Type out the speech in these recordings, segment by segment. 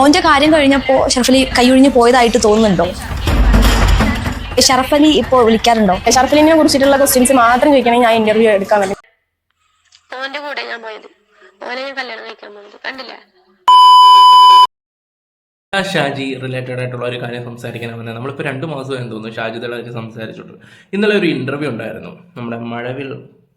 ഓന്റെ കാര്യം കഴിഞ്ഞപ്പോ ഷർഫലി കൈയൊഴിഞ്ഞ് പോയതായിട്ട് തോന്നുന്നുണ്ടോ? ഷറഫലി ഇപ്പോ വിളിക്കാറുണ്ടോ? ഷർഫലിനെ കുറിച്ചിട്ടുള്ള ക്വസ്റ്റ്യൻസ് മാത്രം ചോദിക്കണമെങ്കിൽ ഞാൻ ഇന്റർവ്യൂ എടുക്കാൻ വേണ്ടി. ഓന്റെ കൂടെ ഞാൻ പോയത്. ഓനെ ഞാൻ കല്യാണം കഴിക്കാൻ പോയത്. കണ്ടില്ല? ഷാജി റിലേറ്റഡ് ആയിട്ടുള്ള ഒരു കാര്യം സംസാരിക്കാനാണ് നമ്മളിപ്പോൾ രണ്ട് എന്ന് തോന്നുന്നു ഷാജിദളായിട്ട് സംസാരിച്ചിട്ട്. ഇന്നലെ ഒരു ഇന്റർവ്യൂ ഉണ്ടായിരുന്നു. നമ്മുടെ മഴവിൽ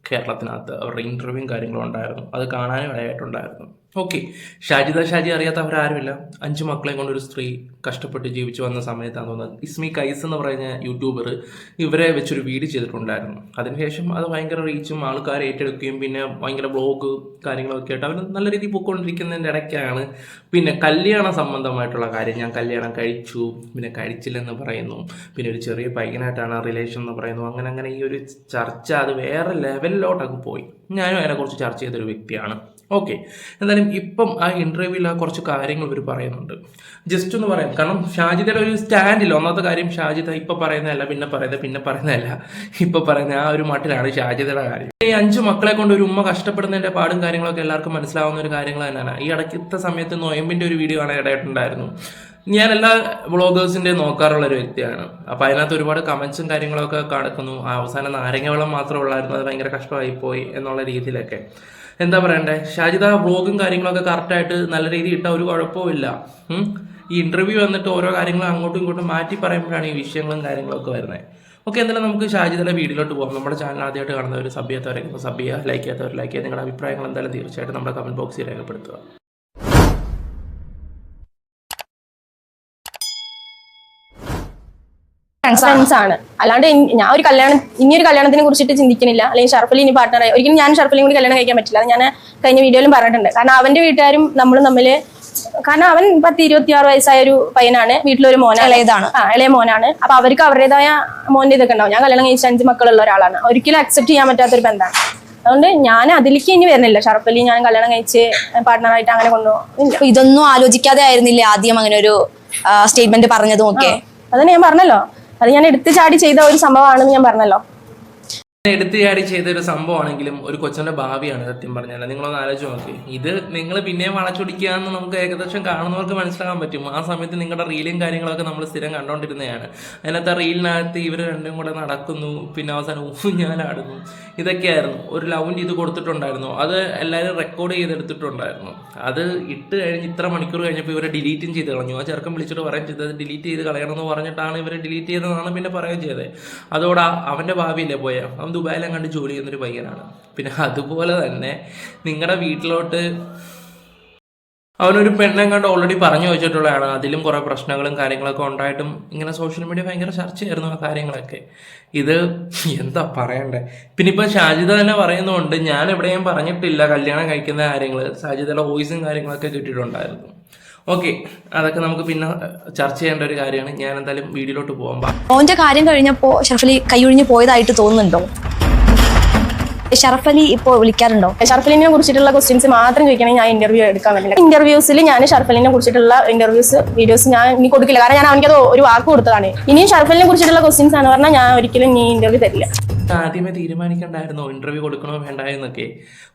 കേരളത്തിനകത്ത് അവരുടെ ഇന്റർവ്യൂവും കാര്യങ്ങളും ഉണ്ടായിരുന്നു. അത് കാണാനും ഇടയായിട്ടുണ്ടായിരുന്നു. ഓക്കെ ഷാജിദ ഷാജി അറിയാത്തവരാരുമില്ല. അഞ്ച് മക്കളെ കൊണ്ട് ഒരു സ്ത്രീ കഷ്ടപ്പെട്ട് ജീവിച്ചു വന്ന സമയത്താണ് തോന്നുന്നത് ഇസ്മി കൈസ് എന്ന് പറയുന്ന യൂട്യൂബർ ഇവരെ വെച്ചൊരു വീഡിയോ ചെയ്തിട്ടുണ്ടായിരുന്നു. അതിനുശേഷം അത് ഭയങ്കര റീച്ചും ആൾക്കാർ ഏറ്റെടുക്കുകയും പിന്നെ ഭയങ്കര ബ്ലോഗ് കാര്യങ്ങളൊക്കെ ആയിട്ട് അവർ നല്ല രീതിയിൽ പോയിക്കൊണ്ടിരിക്കുന്നതിന്റെ ഇടയ്ക്കാണ്. പിന്നെ കല്യാണ സംബന്ധമായിട്ടുള്ള കാര്യം ഞാൻ കല്യാണം കഴിച്ചു പിന്നെ കഴിച്ചില്ലെന്ന് പറയുന്നു പിന്നെ ഒരു ചെറിയ പയ്യനായിട്ടാണ് റിലേഷൻ എന്ന് പറയുന്നു. അങ്ങനെ അങ്ങനെ ഈ ഒരു ചർച്ച അത് വേറെ ലെവലിലോട്ടൊക്കെ പോയി. ഞാനും അതിനെക്കുറിച്ച് ചർച്ച ചെയ്തൊരു വ്യക്തിയാണ്. ഓക്കെ എന്തായാലും ഇപ്പം ആ ഇന്റർവ്യൂവിൽ ആ കുറച്ച് കാര്യങ്ങൾ ഇവർ പറയുന്നുണ്ട്. ജസ്റ്റ് ഒന്ന് പറയാം. കാരണം ഷാജിദയുടെ ഒരു സ്റ്റാൻഡില്ല ഒന്നാമത്തെ കാര്യം ഷാജിദ ഇപ്പം പറയുന്നതല്ല പിന്നെ പറയുന്നത് പിന്നെ പറയുന്നതല്ല. ഇപ്പം പറയുന്ന ആ ഒരു മട്ടിലാണ് ഷാജിദയുടെ കാര്യം. ഈ അഞ്ച് മക്കളെ കൊണ്ട് ഒരു ഉമ്മ കഷ്ടപ്പെടുന്നതിന്റെ പാടും കാര്യങ്ങളൊക്കെ എല്ലാവർക്കും മനസ്സിലാവുന്ന ഒരു കാര്യങ്ങൾ തന്നെയാണ്. ഈ ഇടയ്ക്കത്തെ സമയത്ത് നോയമ്പിന്റെ ഒരു വീഡിയോ ആണ് ഇടയിട്ടുണ്ടായിരുന്നു. ഞാൻ എല്ലാ വ്ളോഗേഴ്സിന്റെ നോക്കാറുള്ള ഒരു വ്യക്തിയാണ്. അപ്പൊ അതിനകത്ത് ഒരുപാട് കമന്റ്സും കാര്യങ്ങളൊക്കെ കാണിക്കുന്നു. ആ അവസാനം നാരങ്ങ വെള്ളം മാത്രമേ ഉള്ളായിരുന്നു. അത് ഭയങ്കര കഷ്ടമായി പോയി എന്നുള്ള രീതിയിലൊക്കെ. എന്താ പറയണ്ടേ? ഷാജിദ വ്ളോഗും കാര്യങ്ങളൊക്കെ കറക്റ്റായിട്ട് നല്ല രീതിയിൽ ഇട്ട ഒരു കുഴപ്പമില്ല ഈ ഇന്റർവ്യൂ വന്നിട്ട് ഓരോ കാര്യങ്ങളും അങ്ങോട്ടും ഇങ്ങോട്ടും മാറ്റി പറയുമ്പോഴാണ് ഈ വിഷയങ്ങളും കാര്യങ്ങളൊക്കെ വരുന്നത് ഓക്കെ എന്തായാലും നമുക്ക് ഷാജിദയുടെ വീഡിയോയിലോട്ട് പോകാം നമ്മുടെ ചാനൽ ആദ്യമായിട്ട് കാണുന്നവർ സബ് ചെയ്യാത്തവരെ സബ് ചെയ്യുക ലൈക്ക് ചെയ്യാത്തവർ ലൈക്ക് ചെയ്യുക. നിങ്ങളുടെ അഭിപ്രായങ്ങൾ എന്തായാലും തീർച്ചയായിട്ടും നമ്മുടെ കമന്റ് ബോക്സിൽ രേഖപ്പെടുത്തുക. ഫ്രണ്ട്സ് ആണ്. അല്ലാണ്ട് ഞാൻ ഒരു കല്യാണം ഇനി ഒരു കല്യാണത്തിനെ കുറിച്ചിട്ട് ചിന്തിക്കുന്നില്ല അല്ലെങ്കിൽ ഷർഫലി ഇനി പാർട്ട്ണറായി ഒരിക്കലും ഞാൻ ഷർഫലിയും കൂടി കല്യാണം കഴിക്കാൻ പറ്റില്ല. അത് ഞാൻ കഴിഞ്ഞ വീഡിയോയിലും പറഞ്ഞിട്ടുണ്ട്. കാരണം അവന്റെ വീട്ടുകാരും നമ്മളും തമ്മിൽ കാരണം അവൻ പത്ത് ഇരുപത്തി ആറ് വയസ്സായ ഒരു പയ്യനാണ്. വീട്ടിലൊരു മോനാണ്. ഇളയതാണ്. ആ ഇളയ മോനാണ്. അപ്പൊ അവർക്ക് അവരുടേതായ മോന്റെ ഇതൊക്കെ ഉണ്ടാവും. ഞാൻ കല്യാണം കഴിച്ച അഞ്ച് മക്കളുള്ള ഒരാളാണ്. ഒരിക്കലും അക്സെപ്റ്റ് ചെയ്യാൻ പറ്റാത്ത ഒരു ബന്ധമാണ്. അതുകൊണ്ട് ഞാൻ അതിലേക്ക് ഇനി വരുന്നില്ല. ഷർഫലി ഞാൻ കല്യാണം കഴിച്ച് പാർട്ട്ണറായിട്ട് അങ്ങനെ കൊണ്ടുപോകും ഇതൊന്നും ആലോചിക്കാതെ ആയിരുന്നില്ലേ ആദ്യം അങ്ങനെ ഒരു സ്റ്റേറ്റ്മെന്റ് പറഞ്ഞതും ഒക്കെ? അതന്നെ ഞാൻ പറഞ്ഞല്ലോ. അത് ഞാൻ എടുത്തു ചാടി ചെയ്ത ഒരു സംഭവമാണെന്ന് ഞാൻ പറഞ്ഞല്ലോ. എടുത്തു ചാടി ചെയ്ത ഒരു സംഭവമാണെങ്കിലും ഒരു കൊച്ചന്റെ ഭാവിയാണ് സത്യം പറഞ്ഞാൽ നിങ്ങളൊന്ന് ആലോചിച്ച് നോക്കി. ഇത് നിങ്ങൾ പിന്നെയും വളച്ചൊടിക്കുക എന്ന് നമുക്ക് ഏകദേശം കാണുന്നവർക്ക് മനസ്സിലാക്കാൻ പറ്റും. ആ സമയത്ത് നിങ്ങളുടെ റീലും കാര്യങ്ങളൊക്കെ നമ്മൾ സ്ഥിരം കണ്ടുകൊണ്ടിരുന്നതാണ് അതിനകത്ത് ആ റീലിനകത്ത് ഇവർ രണ്ടും കൂടെ നടക്കുന്നു പിന്നെ അവസാനം ഊഞ്ഞാലാടുന്നു ഇതൊക്കെയായിരുന്നു. ഒരു ലവിന്റെ ഇത് കൊടുത്തിട്ടുണ്ടായിരുന്നു. അത് എല്ലാവരും റെക്കോർഡ് ചെയ്തെടുത്തിട്ടുണ്ടായിരുന്നു. അത് ഇട്ട് കഴിഞ്ഞ് ഇത്ര മണിക്കൂർ കഴിഞ്ഞപ്പോൾ ഇവരെ ഡിലീറ്റും ചെയ്ത് കളഞ്ഞു. ആ ചെറുക്കം വിളിച്ചിട്ട് പറയാൻ ചെയ്തത് ഡിലീറ്റ് ചെയ്ത് കളയണമെന്ന് പറഞ്ഞിട്ടാണ് ഇവരെ ഡിലീറ്റ് ചെയ്തതെന്നാണ് പിന്നെ പറയുകയും ചെയ്തത്. അതോടെ അവന്റെ ഭാവിയില്ലേ പോയ? ദുബായിലും കണ്ട് ജോലി ചെയ്യുന്നൊരു പയ്യനാണ്. പിന്നെ അതുപോലെ തന്നെ നിങ്ങളുടെ വീട്ടിലോട്ട് അവനൊരു പെണ്ണെ കണ്ട് ഓൾറെഡി പറഞ്ഞു വെച്ചിട്ടുള്ളതാണ്. അതിലും കുറേ പ്രശ്നങ്ങളും കാര്യങ്ങളൊക്കെ ഉണ്ടായിട്ടും ഇങ്ങനെ സോഷ്യൽ മീഡിയ ഭയങ്കര ചർച്ചയായിരുന്നു ആ കാര്യങ്ങളൊക്കെ. ഇത് എന്താ പറയണ്ടേ? പിന്നെ ഇപ്പം ഷാജിദ തന്നെ പറയുന്നുണ്ട് ഞാൻ എവിടെയും പറഞ്ഞിട്ടില്ല കല്യാണം കഴിക്കുന്ന കാര്യങ്ങൾ ഷാജിദയുടെ വോയിസും കാര്യങ്ങളൊക്കെ കിട്ടിയിട്ടുണ്ടായിരുന്നു ഓക്കെ അതൊക്കെ നമുക്ക് പിന്നെ ചർച്ച ചെയ്യേണ്ട ഒരു കാര്യമാണ്. ഞാൻ എന്തായാലും വീഡിയോയിലോട്ട് പോകുമ്പോൾ ഓന്റെ കാര്യം കഴിഞ്ഞപ്പോൾ ഷർഫലി കൈയൊഴിഞ്ഞ് പോയതായിട്ട് തോന്നുന്നുണ്ടോ? ഷർഫലി ഇപ്പോ വിളിക്കാറുണ്ടോ? ഷർഫലിനെ കുറിച്ചിട്ടുള്ള ക്വസ്റ്റ്യൻസ് മാത്രം ചോദിക്കണമെങ്കിൽ ഞാൻ ഇന്റർവ്യൂ എടുക്കാൻ വേണ്ടി. ഇന്റർവ്യൂസിൽ ഞാൻ ഷർഫലിനെ കുറിച്ചിട്ടുള്ള ഇന്റർവ്യൂസ് വീഡിയോസ് ഞാൻ ഇനി കൊടുക്കില്ല. കാരണം ഞാൻ അവനിക്ക് ഒരു വാക്ക് കൊടുത്തതാണ്. ഇനിയും ഷർഫലിനെ കുറിച്ചിട്ടുള്ള ക്വസ്റ്റ്യൻസ് ആണ് പറഞ്ഞാൽ ഞാൻ ഒരിക്കലും ഇനി ഇന്റർവ്യൂ തരില്ല. ആദ്യമേ തീരുമാനിക്കണ്ടായിരുന്നോ? ഇന്റർവ്യൂ കൊടുക്കണോ വേണ്ട എന്നൊക്കെ.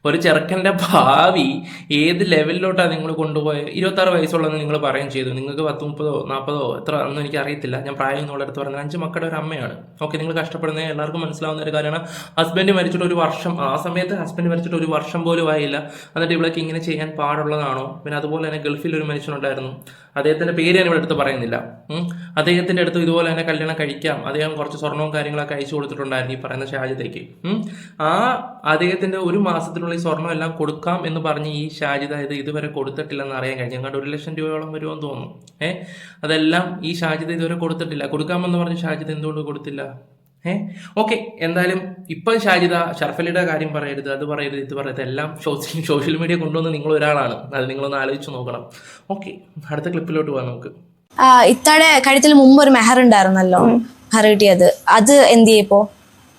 ഒരു ചെറുക്കന്റെ ഭാവി ഏത് ലെവലിലോട്ടാണ് നിങ്ങൾ കൊണ്ടുപോയത് ഇരുപത്താറ് വയസ്സുള്ളതെന്ന് നിങ്ങൾ പറയുകയും ചെയ്തു. നിങ്ങൾക്ക് പത്ത് മുപ്പതോ നാൽപ്പതോ എത്ര ഒന്നും എനിക്ക് അറിയത്തില്ല. ഞാൻ പ്രായം എന്നുള്ള അടുത്ത് പറഞ്ഞത് അഞ്ച് മക്കളുടെ ഒരു അമ്മയാണ്. ഓക്കെ നിങ്ങൾ കഷ്ടപ്പെടുന്നത് എല്ലാവർക്കും മനസ്സിലാവുന്ന ഒരു കാര്യമാണ്. ഹസ്ബൻഡ് മരിച്ചിട്ട് ഒരു വർഷം ആ സമയത്ത് ഹസ്ബൻഡ് മരിച്ചിട്ട് ഒരു വർഷം പോലും ആയില്ല. എന്നിട്ട് ഇവിടേക്ക് ഇങ്ങനെ ചെയ്യാൻ പാടുള്ളതാണോ? പിന്നെ അതുപോലെ തന്നെ ഗൾഫിൽ ഒരു മനുഷ്യനുണ്ടായിരുന്നു അദ്ദേഹത്തിന്റെ പേര് ഞാൻ ഇവിടെ അടുത്ത് പറയുന്നില്ല. അദ്ദേഹത്തിന്റെ അടുത്ത് ഇതുപോലെ തന്നെ കല്യാണം കഴിക്കാം. അദ്ദേഹം കുറച്ച് സ്വർണവും കാര്യങ്ങളൊക്കെ അയച്ചു കൊടുത്തിട്ടുണ്ടായിരുന്നു ഈ പറയുന്ന ഷാജിദയ്ക്ക്. ആ അദ്ദേഹത്തിന്റെ ഒരു മാസത്തിനുള്ളിൽ സ്വർണം എല്ലാം കൊടുക്കാം എന്ന് പറഞ്ഞ് ഈ ഷാജിദ ഇത് ഇതുവരെ കൊടുത്തിട്ടില്ലെന്ന് അറിയാൻ കഴിഞ്ഞു. അങ്ങോട്ട് ഒരു ലക്ഷം രൂപയോളം വരുമെന്ന് തോന്നുന്നു. ഏഹ് അതെല്ലാം ഈ ഷാജിദ ഇതുവരെ കൊടുത്തിട്ടില്ല. കൊടുക്കാമെന്ന് പറഞ്ഞ് ഷാജിദ എന്തുകൊണ്ട് കൊടുത്തില്ല? ഏ? ഓക്കെ എന്തായാലും ഇപ്പം ഷാജിദ ഷർഫലിയുടെ കാര്യം പറയരുത് അത് പറയരുത് ഇത് പറയരുത് എല്ലാം സോഷ്യൽ സോഷ്യൽ മീഡിയ കൊണ്ടുവന്ന് നിങ്ങൾ ഒരാളാണ്. അത് നിങ്ങളൊന്ന് ആലോചിച്ച് നോക്കണം. ഓക്കെ അടുത്ത ക്ലിപ്പിലോട്ട് പോകാം നമുക്ക്. ഇത്തവണ ഇത്താടെ കഴുത്തിൽ മുമ്പ് ഒരു മെഹർ ഉണ്ടായിരുന്നല്ലോ മെഹർ കിട്ടിയത്. അത് എന്ത് ചെയ്യപ്പോ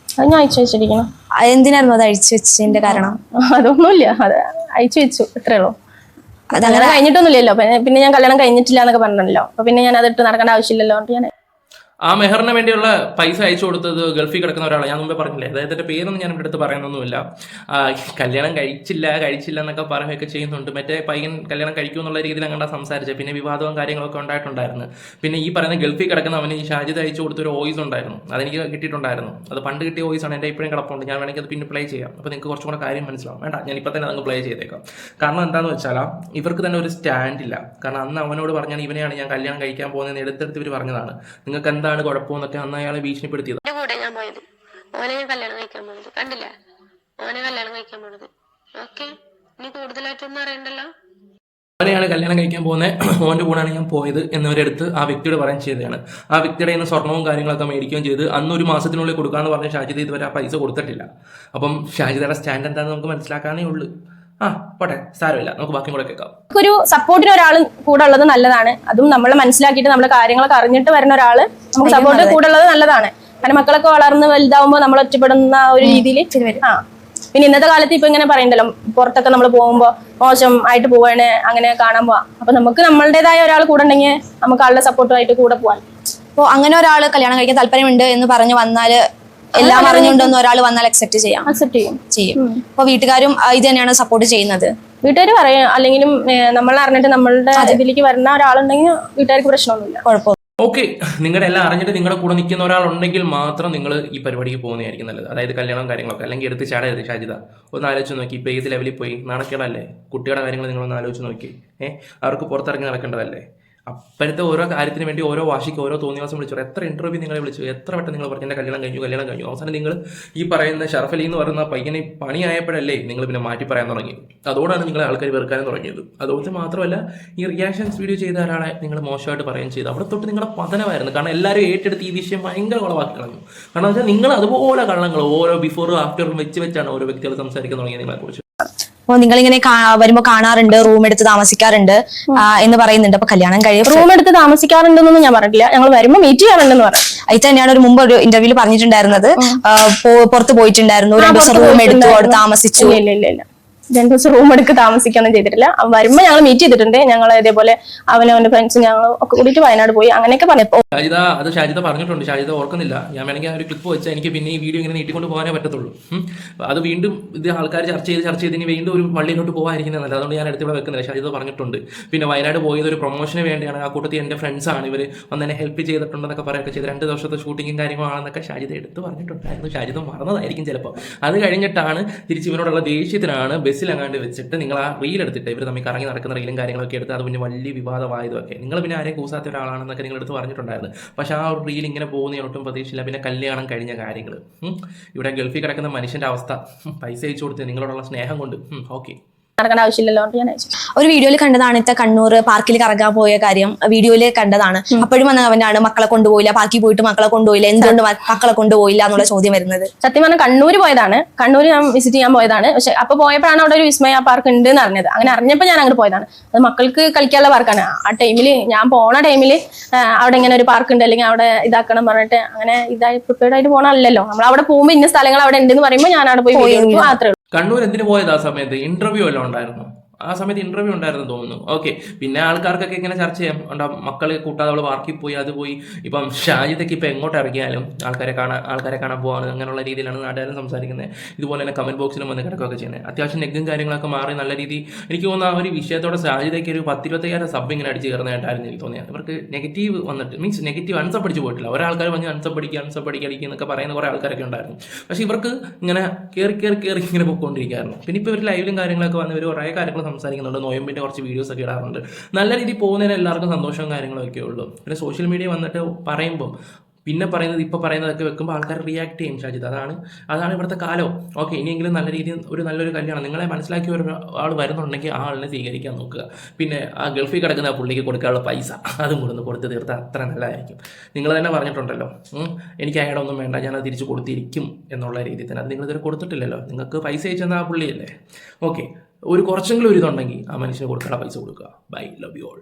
അത് ഞാൻ അയച്ചു വെച്ചിരിക്കണം എന്തിനായിരുന്നു അത് അഴിച്ചു വെച്ചതിന്റെ കാരണം? അതൊന്നുമില്ല. അത് അയച്ചു വെച്ചു ഇത്രേ ഉള്ളൂ. അതങ്ങനെ കഴിഞ്ഞിട്ടൊന്നുമില്ലല്ലോ. പിന്നെ പിന്നെ ഞാൻ കല്യാണം കഴിഞ്ഞിട്ടില്ല എന്നൊക്കെ പറഞ്ഞല്ലോ. അപ്പൊ പിന്നെ ഞാൻ അതിട്ട് നടക്കേണ്ട ആവശ്യമില്ലല്ലോ ഞാൻ ആ മെഹറിന് വേണ്ടിയുള്ള പൈസ അയച്ചു കൊടുത്തത് ഗൾഫിൽ കിടക്കുന്ന ഒരാളാണ്. ഞാൻ മുമ്പേ പറഞ്ഞില്ലേ? അദ്ദേഹത്തിന്റെ പേരൊന്നും ഞാൻ ഇവിടെ അടുത്ത് പറയുന്നൊന്നുമില്ല. കല്യാണം കഴിച്ചില്ല കഴിച്ചില്ല എന്നൊക്കെ പറയുകയൊക്കെ ചെയ്യുന്നുണ്ട്. മറ്റേ പയ്യൻ കല്യാണം കഴിക്കും എന്നുള്ള രീതിയിൽ അങ്ങനെ സംസാരിച്ചത് പിന്നെ വിവാദവും കാര്യങ്ങളൊക്കെ ഉണ്ടായിട്ടുണ്ടായിരുന്നു. പിന്നെ ഈ പറയുന്ന ഗൾഫിൽ കിടക്കുന്ന അവന് ഈ ഷാജിദ് അയച്ചു കൊടുത്ത ഒരു വോയിസ് ഉണ്ടായിരുന്നു. അതെനിക്ക് കിട്ടിയിട്ടുണ്ടായിരുന്നു. അത് പണ്ട് കിട്ടിയ വോയിസ് ആണ്. എന്റെ ഇപ്പോഴും കിടപ്പുണ്ട്. ഞാൻ വേണമെങ്കിൽ അത് പിന്നെ പ്ലേ ചെയ്യാം. അപ്പോൾ നിങ്ങൾക്ക് കുറച്ചും കൂടെ കാര്യം മനസ്സിലാവും. വേണ്ട ഞാൻ ഇപ്പം തന്നെ അത് പ്ലേ ചെയ്തേക്കാം. കാരണം എന്താണെന്ന് വെച്ചാൽ ഇവർക്ക് തന്നെ ഒരു സ്റ്റാൻഡ് ഇല്ല. കാരണം അന്ന് അവനോട് പറഞ്ഞാൽ ഇവനെയാണ് ഞാൻ കല്യാണം കഴിക്കാൻ പോകുന്നതെന്ന് എടുത്തെടുത്ത് ഇവർ പറഞ്ഞതാണ്. നിങ്ങൾക്ക് എന്താണ് കുഴപ്പമെന്നൊക്കെ അന്ന് അയാളെ ഭീഷണിപ്പെടുത്തിയത്. എന്റെ കൂടെ ഞാൻ പോയത്. ഓനെ ഞാൻ കല്യാണം കഴിക്കാൻ പോണത് കണ്ടില്ലേ? ഓനെ കല്യാണം കഴിക്കാൻ പോണത് ഓക്കെ. ഇനി കൂടുതലായിട്ടൊന്നും അറിയണ്ടല്ലോ? അവനെയാണ് കല്യാണം കഴിക്കാൻ പോകുന്നത് ഓന്റെ കൂടെയാണ് ഞാൻ പോയത് എന്നവരെടുത്ത് ആ വ്യക്തിയോട് പറയാൻ ചെയ്തതാണ്. ആ വ്യക്തിയുടെ നിന്ന് സ്വർണവും കാര്യങ്ങളൊക്കെ മേടിക്കുകയും ചെയ്ത് അന്ന് ഒരു മാസത്തിനുള്ളിൽ കൊടുക്കാന്ന് പറഞ്ഞ ഷാജിദ ഇതുവരെ ആ പൈസ കൊടുത്തിട്ടില്ല. അപ്പം ഷാജിദയുടെ സ്റ്റാൻഡ് എന്താണെന്ന് നമുക്ക് മനസ്സിലാക്കാനേ ഉള്ളൂ. ആ പോട്ടെ. സാരമില്ല. നമുക്ക് ബാക്കി കൂടെ കേൾക്കാം. ഒരു സപ്പോർട്ടിന് ഒരാൾ കൂടെ ഉള്ളത് നല്ലതാണ്. അതും നമ്മൾ മനസ്സിലാക്കിയിട്ട് നമ്മുടെ കാര്യങ്ങളൊക്കെ അറിഞ്ഞിട്ട് വരുന്ന ഒരാൾ നമുക്ക് സപ്പോർട്ട് കൂടെ ഉള്ളത് നല്ലതാണ്. കാരണം മക്കളൊക്കെ വളർന്ന് വലുതാവുമ്പോൾ നമ്മൾ ഒറ്റപ്പെടുന്ന ഒരു രീതിയിൽ ആ. പിന്നെ ഇന്നത്തെ കാലത്ത് ഇപ്പൊ ഇങ്ങനെ പറയണ്ടല്ലോ പുറത്തൊക്കെ നമ്മൾ പോകുമ്പോൾ മോശം ആയിട്ട് പോവാണ് അങ്ങനെ കാണാൻ പോവാം. അപ്പൊ നമുക്ക് നമ്മളുടേതായ ഒരാൾ കൂടെ ഉണ്ടെങ്കിൽ നമുക്ക് ആളുടെ സപ്പോർട്ടുമായിട്ട് കൂടെ പോവാൻ. അപ്പോൾ അങ്ങനെ ഒരാൾ കല്യാണം കഴിക്കാൻ താല്പര്യമുണ്ട് എന്ന് പറഞ്ഞു വന്നാൽ എല്ലാം അറിഞ്ഞുകൊണ്ടൊന്നും ഒരാൾ വന്നാൽ അക്സെപ്റ്റ് ചെയ്യാം. അക്സെപ്റ്റ് ചെയ്യും. ചെയ്യും. അപ്പൊ വീട്ടുകാരും ഇത് തന്നെയാണ് സപ്പോർട്ട് ചെയ്യുന്നത്. വീട്ടുകാർ പറയും അല്ലെങ്കിലും നമ്മൾ അറിഞ്ഞിട്ട് നമ്മളുടെ അതിലേക്ക് വരുന്ന ഒരാളുണ്ടെങ്കിൽ വീട്ടുകാർക്ക് പ്രശ്നമൊന്നുമില്ല. കുഴപ്പം. ഓക്കെ നിങ്ങളുടെ എല്ലാം അറിഞ്ഞിട്ട് നിങ്ങളുടെ കൂടെ നിൽക്കുന്ന ഒരാളുണ്ടെങ്കിൽ മാത്രം നിങ്ങൾ ഈ പരിപാടിക്ക് പോകുന്നതായിരിക്കും നല്ലത്. അതായത് കല്യാണം കാര്യങ്ങളൊക്കെ അല്ലെങ്കിൽ എടുത്ത് ചാടരുത് ഷാജിത. ഒന്ന് ആലോചിച്ച് നോക്കി ഇപ്പോൾ ഏത് ലെവലിൽ പോയി? നാണക്കേടല്ലേ? കുട്ടികളുടെ കാര്യങ്ങൾ നിങ്ങളൊന്ന് ആലോചിച്ച് നോക്കി. ഏഹ് അവർക്ക് പുറത്തിറങ്ങി നടക്കേണ്ടതല്ലേ? അപ്പോഴത്തെ ഓരോ കാര്യത്തിന് വേണ്ടി ഓരോ വാശിക്ക് ഓരോ തോന്നിയാസം വിളിച്ചു എത്ര ഇന്റർവ്യൂ നിങ്ങളെ വിളിച്ചു? എത്ര വട്ടം നിങ്ങൾ പറഞ്ഞു എന്റെ കല്യാണം കഴിഞ്ഞു കല്യാണം കഴിഞ്ഞു. അവസാനം നിങ്ങൾ ഈ പറയുന്ന ഷറഫലി എന്ന് പറയുന്ന പയ്യനെ പണിയായപ്പോഴല്ലേ നിങ്ങൾ പിന്നെ മാറ്റി പറയാൻ തുടങ്ങി. അതോടാണ് നിങ്ങളെ ആൾക്കാർ വെറുക്കാനും തുടങ്ങിയത്. അതുകൊണ്ട് മാത്രമല്ല ഈ റിയാക്ഷൻസ് വീഡിയോ ചെയ്ത ഒരാളെ നിങ്ങൾ മോശമായിട്ട് പറയുകയും ചെയ്തു. അവിടെ തൊട്ട് നിങ്ങളുടെ പതനമായിരുന്നു. കാരണം എല്ലാവരും ഏറ്റെടുത്ത് ഈ വിഷയം ഭയങ്കര കുളവാക്കി കളഞ്ഞു. കാരണം വെച്ചാൽ നിങ്ങൾ അതുപോലെ കള്ളങ്ങൾ ഓരോ ബിഫോറും ആഫ്റ്ററും വെച്ച് വെച്ചാണ് ഓരോ വ്യക്തികൾ സംസാരിക്കാൻ തുടങ്ങിയത് നിങ്ങളെക്കുറിച്ച്. അപ്പോൾ നിങ്ങളിങ്ങനെ വരുമ്പോ കാണാറുണ്ട് റൂം എടുത്ത് താമസിക്കാറുണ്ട് എന്ന് പറയുന്നുണ്ട്. അപ്പൊ കല്യാണം കഴിയും റൂം എടുത്ത് താമസിക്കാറുണ്ടെന്നൊന്നും ഞാൻ പറഞ്ഞിട്ടില്ല. ഞങ്ങൾ വരുമ്പോൾ മീറ്റ് ചെയ്യാറുണ്ടെന്ന് പറഞ്ഞു അത് തന്നെയാണ് ഒരു മുമ്പ് ഒരു ഇന്റർവ്യൂൽ പറഞ്ഞിട്ടുണ്ടായിരുന്നത്. പുറത്ത് പോയിട്ടുണ്ടായിരുന്നു. രണ്ടു ദിവസം റൂം എടുത്തു അവിടെ താമസിച്ചു. ഇല്ല ഇല്ല ഇല്ല. രണ്ടു ദിവസം റൂം എടുക്ക് താമസിക്കൊന്നും ചെയ്തിട്ടില്ല. വരുമ്പോൾ ഞങ്ങൾ മീറ്റ് ചെയ്തിട്ടുണ്ട്. ഞങ്ങൾ ഇതേപോലെ അവനും അവന്റെ ഫ്രണ്ട്സും ഞങ്ങൾ ഒക്കെ കൂടിയിട്ട് വയനാട് പോയി. അങ്ങനെയൊക്കെ പറഞ്ഞപ്പോ ഷാജിത അത് ഷാജിത പറഞ്ഞിട്ടുണ്ട്. ഷാജിത ഓർക്കുന്നില്ല. ഞാൻ വേണമെങ്കിൽ ഒരു ക്ലിപ്പ് വെച്ചാൽ എനിക്ക് പിന്നെ ഈ വീഡിയോ ഇങ്ങനെ നീട്ടിക്കൊണ്ട് പോകാനേ പറ്റത്തുള്ളൂ. അത് വീണ്ടും ഇത് ആൾക്കാർ ചർച്ച ചെയ്ത് ചർച്ച ചെയ്ത് ഇനി വീണ്ടും ഒരു വള്ളിയിലോട്ട് പോകാതിരിക്കുന്നത് നല്ല അതുകൊണ്ട് ഞാൻ അടുത്തിവിടെ വെക്കുന്നില്ല. ഷാജിത പറഞ്ഞിട്ടുണ്ട്. പിന്നെ വയനാട് പോയത് ഒരു പ്രൊമോഷന് വേണ്ടിയാണ്. ആ കൂട്ടത്തിൽ എന്റെ ഫ്രണ്ട്സാണ് ഇവർ വന്നെന്നെ ഹെൽപ്പ് ചെയ്തിട്ടുണ്ടെന്നൊക്കെ പറയുകയൊക്കെ ചെയ്ത്. രണ്ട് ദിവസത്തെ ഷൂട്ടിങ്ങും കാര്യങ്ങളാണെന്നൊക്കെ ഷാജിത എടുത്ത് പറഞ്ഞിട്ടുണ്ടായിരുന്നു. ഷാജിത മറന്നതായിരിക്കും ചിലപ്പോൾ അത് കഴിഞ്ഞിട്ടാണ് തിരിച്ചു ഇവനോടുള്ള ദേഷ്യത്തിനാണ് ബസ്സിൽ അങ്ങാണ്ട് വെച്ചിട്ട് നിങ്ങൾ ആ റീൽ എടുത്തിട്ട് ഇവർ തമ്മിൽ കറങ്ങി നടക്കുന്ന റീലും കാര്യങ്ങളൊക്കെ എടുത്ത് അത് പിന്നെ വലിയ വിവാദമായതൊക്കെ നിങ്ങൾ പിന്നെ ആരെയും കൂസാത്ത ഒരാളാണെന്നൊക്കെ നിങ്ങൾ എടുത്ത് പറഞ്ഞിട്ടുണ്ടായിരുന്നു. പക്ഷെ ആ ഒരു റീൽ ഇങ്ങനെ പോകുന്ന ഒട്ടും പ്രതീക്ഷയില്ല. പിന്നെ കല്യാണം കഴിഞ്ഞ കാര്യങ്ങൾ ഇവിടെ ഗൾഫിൽ കിടക്കുന്ന മനുഷ്യന്റെ അവസ്ഥ. പൈസ അയച്ചു കൊടുത്ത് നിങ്ങളോടുള്ള സ്നേഹം കൊണ്ട്. ഓക്കെ. നടക്കേണ്ട ആവശ്യമില്ലല്ലോ ഞാൻ ഒരു വീഡിയോയിൽ കണ്ടതാണ് ഇത്ത കണ്ണൂർ പാർക്കിൽ കറങ്ങാൻ പോയ കാര്യം. വീഡിയോയിൽ കണ്ടതാണ്. അപ്പോഴും വന്ന അവനാണ് മക്കളെ കൊണ്ടുപോയില്ല പാർക്കിൽ പോയിട്ട് മക്കളെ കൊണ്ടുപോയില്ല എന്തുകൊണ്ട് മക്കളെ കൊണ്ടുപോയില്ല എന്നുള്ള ചോദ്യം വരുന്നത്? സത്യം പറഞ്ഞാൽ കണ്ണൂര് പോയതാണ്. കണ്ണൂർ ഞാൻ വിസിറ്റ് ചെയ്യാൻ പോയതാണ്. പക്ഷെ അപ്പൊ പോയപ്പോഴാണ് അവിടെ ഒരു വിസ്മയ പാർക്ക് ഉണ്ട് എന്ന് അറിഞ്ഞത്. അങ്ങനെ അറിഞ്ഞപ്പോൾ ഞാൻ അങ്ങോട്ട് പോയതാണ്. അത് മക്കൾക്ക് കളിക്കാനുള്ള പാർക്കാണ് ആ ടൈമിൽ ഞാൻ പോണ ടൈമിൽ അവിടെ ഇങ്ങനെ ഒരു പാർക്ക് ഉണ്ട്. അല്ലെങ്കിൽ അവിടെ ഇതാക്കണം പറഞ്ഞിട്ട് അങ്ങനെ ഇതായി പ്രിപ്പയർഡ് ആയിട്ട് നമ്മൾ അവിടെ പോകുമ്പോൾ ഇന്ന സ്ഥലങ്ങൾ അവിടെ ഉണ്ടെന്ന് പറയുമ്പോൾ ഞാൻ അവിടെ പോയി. മാത്രമേ ഉള്ളൂ. കണ്ണൂർ എന്തിനു പോയത് ആ സമയത്ത്? ഇന്റർവ്യൂ എല്ലാം ഉണ്ടായിരുന്നു? ആ സമയത്ത് ഇന്റർവ്യൂ ഉണ്ടായിരുന്നു തോന്നുന്നു. ഓക്കെ പിന്നെ ആൾക്കാർക്കൊക്കെ ഇങ്ങനെ ചർച്ച ചെയ്യാം. ഉണ്ടാ മക്കൾ കൂട്ടാതെ അവൾ പാർക്കിൽ പോയി അത് പോയി. ഇപ്പം ഷാജിദക്ക് ഇപ്പം എങ്ങോട്ട് ഇറങ്ങിയാലും ആൾക്കാരെ കാണാൻ ആൾക്കാരെ കാണാൻ പോകാണ് അങ്ങനെയുള്ള രീതിയിലാണ് നാട്ടുകാരും സംസാരിക്കുന്നത്. ഇതുപോലെ തന്നെ കമന്റ് ബോക്സിലും വന്ന് കിടക്കുകയൊക്കെ ചെയ്യുന്നത്. അത്യാവശ്യം നെഗും കാര്യങ്ങളൊക്കെ മാറി നല്ല രീതി എനിക്ക് തോന്നുന്നു ആ ഒരു വിഷയത്തോടെ ഷാജിദയ്ക്ക് ഒരു പത്തിരുപത്തയ്യായിരം സബ് ഇങ്ങനെ അടിച്ച് കയറുന്നതായിട്ടായിരുന്നു എനിക്ക് തോന്നിയത്. അവർക്ക് നെഗറ്റീവ് വന്നിട്ട് മീൻസ് നെഗറ്റീവ് അൺസബ് അടിച്ച് പോയിട്ടില്ല. ഒരാൾക്കാർ വന്ന് അൺസബ് അടിക്കുക അൺസബ് അടിക്കുക എന്നൊക്കെ പറയുന്ന കുറേ ആൾക്കാരൊക്കെ ഉണ്ടായിരുന്നു. പക്ഷേ ഇവർക്ക് ഇങ്ങനെ കയറി കയറി കയറി ഇങ്ങനെ പോയിക്കൊണ്ടിരിക്കുകയായിരുന്നു. പിന്നെ ഇപ്പോൾ ഇവർ ലൈവിലും കാര്യങ്ങളൊക്കെ വന്ന് ഇവർ കുറേ കാര്യങ്ങൾ സംസാരിക്കുന്നുണ്ട്. നോയമ്പിന്റെ കുറച്ച് വീഡിയോസ് ഒക്കെ ഇടാറുണ്ട്. നല്ല രീതിയിൽ പോകുന്നതിന് എല്ലാവർക്കും സന്തോഷവും കാര്യങ്ങളൊക്കെ ഉള്ളൂ. പിന്നെ സോഷ്യൽ മീഡിയ വന്നിട്ട് പറയുമ്പം പിന്നെ പറയുന്നത് ഇപ്പോൾ പറയുന്നതൊക്കെ വെക്കുമ്പോൾ ആൾക്കാർ റിയാക്ട് ചെയ്യും ഷാജിത് അതാണ് അതാണ് ഇവിടുത്തെ കാലം. ഓക്കെ ഇനിയെങ്കിലും നല്ല രീതിയിൽ ഒരു നല്ലൊരു കല്യാണം. നിങ്ങളെ മനസ്സിലാക്കിയ ഒരു വരുന്നുണ്ടെങ്കിൽ ആ ആളിനെ സ്വീകരിക്കാൻ നോക്കുക. പിന്നെ ആ ഗൾഫിൽ കിടക്കുന്ന ആ പുള്ളിക്ക് കൊടുക്കാനുള്ള പൈസ അതും കൊടുന്ന് കൊടുത്ത് തീർത്താൽ അത്ര നല്ലതായിരിക്കും. നിങ്ങൾ തന്നെ പറഞ്ഞിട്ടുണ്ടല്ലോ എനിക്ക് അയാളെ ഒന്നും വേണ്ട ഞാൻ അത് തിരിച്ച് കൊടുത്തിരിക്കും എന്നുള്ള രീതിയിൽ തന്നെ. അത് നിങ്ങളിതുവരെ കൊടുത്തിട്ടില്ലല്ലോ. നിങ്ങൾക്ക് പൈസ അയച്ചെന്ന ആ പുള്ളിയല്ലേ? ഓക്കെ ഒരു കുറച്ചെങ്കിലും ഒരു ഇതുണ്ടെങ്കിൽ ആ മനുഷ്യന് കൊടുക്കേണ്ട പൈസ കൊടുക്കുക. Bye love you all